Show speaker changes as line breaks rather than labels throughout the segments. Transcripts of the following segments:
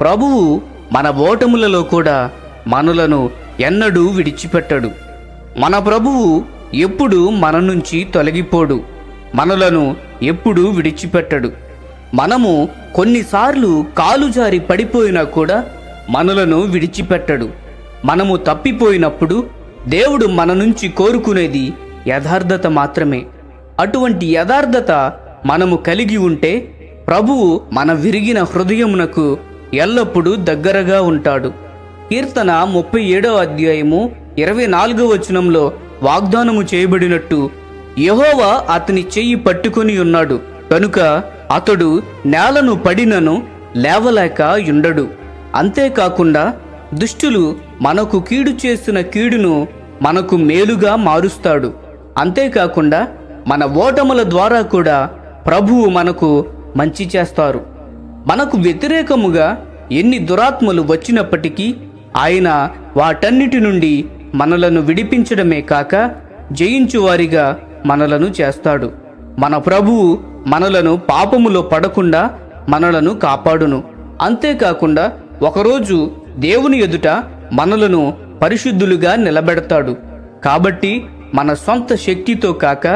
ప్రభువు మన ఓటములలో కూడా మనలను ఎన్నడూ విడిచిపెట్టడు. మన ప్రభువు ఎప్పుడు మన నుంచి తొలగిపోడు. మనలను ఎప్పుడూ విడిచిపెట్టడు. మనము కొన్నిసార్లు కాలు జారి పడిపోయినా కూడా మనలను విడిచిపెట్టడు. మనము తప్పిపోయినప్పుడు దేవుడు మన నుంచి కోరుకునేది యథార్థత మాత్రమే. అటువంటి యథార్థత మనము కలిగి ఉంటే ప్రభువు మన విరిగిన హృదయమునకు ఎల్లప్పుడూ దగ్గరగా ఉంటాడు. కీర్తన ముప్పై ఏడవ అధ్యాయము ఇరవై నాలుగవ వచనంలో వాగ్దానము చేయబడినట్టు యహోవా అతని చెయ్యి పట్టుకొని ఉన్నాడు. కనుక అతడు నేలను పడినను లేవలేక ఉండడు. అంతేకాకుండా దుష్టులు మనకు కీడు చేసిన కీడును మనకు మేలుగా మారుస్తాడు. అంతేకాకుండా మన ఓటముల ద్వారా కూడా ప్రభువు మనకు మంచి చేస్తారు. మనకు వ్యతిరేకముగా ఎన్ని దురాత్మలు వచ్చినప్పటికీ ఆయన వాటన్నిటి నుండి మనలను విడిపించడమే కాక జయించువారిగా మనలను చేస్తాడు. మన ప్రభువు మనలను పాపములో పడకుండా మనలను కాపాడును. అంతేకాకుండా ఒకరోజు దేవుని ఎదుట మనలను పరిశుద్ధులుగా నిలబెడతాడు. కాబట్టి మన సొంత శక్తితో కాక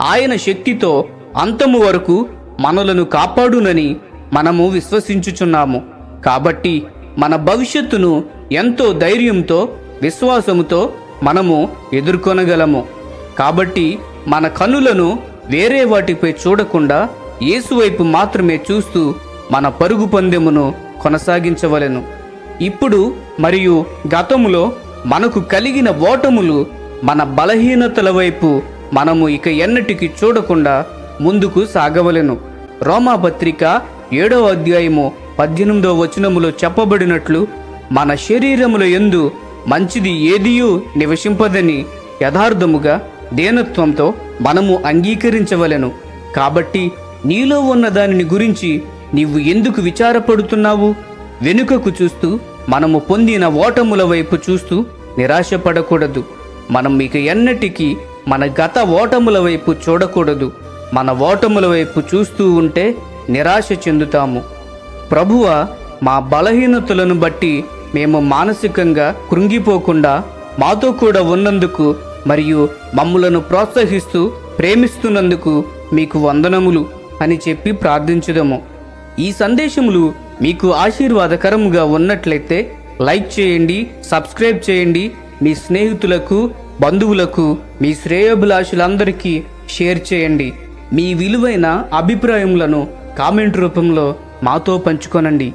ఆయన శక్తితో అంతము వరకు మనలను కాపాడునని మనము విశ్వసించుచున్నాము. కాబట్టి మన భవిష్యత్తును ఎంతో ధైర్యంతో విశ్వాసముతో మనము ఎదుర్కొనగలము. కాబట్టి మన కనులను వేరే వాటిపై చూడకుండా యేసువైపు మాత్రమే చూస్తూ మన పరుగు పందెమును కొనసాగించవలెను. ఇప్పుడు మరియు గతములో మనకు కలిగిన ఓటములు మన బలహీనతల వైపు మనము ఇక ఎన్నటికి చూడకుండా ముందుకు సాగవలెను. రోమాపత్రిక ఏడవ అధ్యాయము పద్దెనిమిదో వచనములో చెప్పబడినట్లు మన శరీరముల ఎందు మంచిది ఏదియూ నివసింపదని యథార్థముగా దేనత్వంతో మనము అంగీకరించవలెను. కాబట్టి నీలో ఉన్న దానిని గురించి నీవు ఎందుకు విచారపడుతున్నావు? వెనుకకు చూస్తూ మనము పొందిన ఓటముల వైపు చూస్తూ నిరాశపడకూడదు. మనం ఇక ఎన్నటికీ మన గత ఓటముల వైపు చూడకూడదు. మన ఓటముల వైపు చూస్తూ ఉంటే నిరాశ చెందుతాము. ప్రభువ మా బలహీనతలను బట్టి మేము మానసికంగా కృంగిపోకుండా మాతో కూడా ఉన్నందుకు మరియు మమ్ములను ప్రోత్సహిస్తూ ప్రేమిస్తున్నందుకు మీకు వందనములు అని చెప్పి ప్రార్థించుదము. ఈ సందేశములు మీకు ఆశీర్వాదకరముగా ఉన్నట్లయితే లైక్ చేయండి సబ్స్క్రైబ్ చేయండి. మీ స్నేహితులకు బంధువులకు మీ శ్రేయోభిలాషులందరికీ షేర్ చేయండి. మీ విలువైన అభిప్రాయములను కామెంట్ రూపంలో మాతో పంచుకోనండి.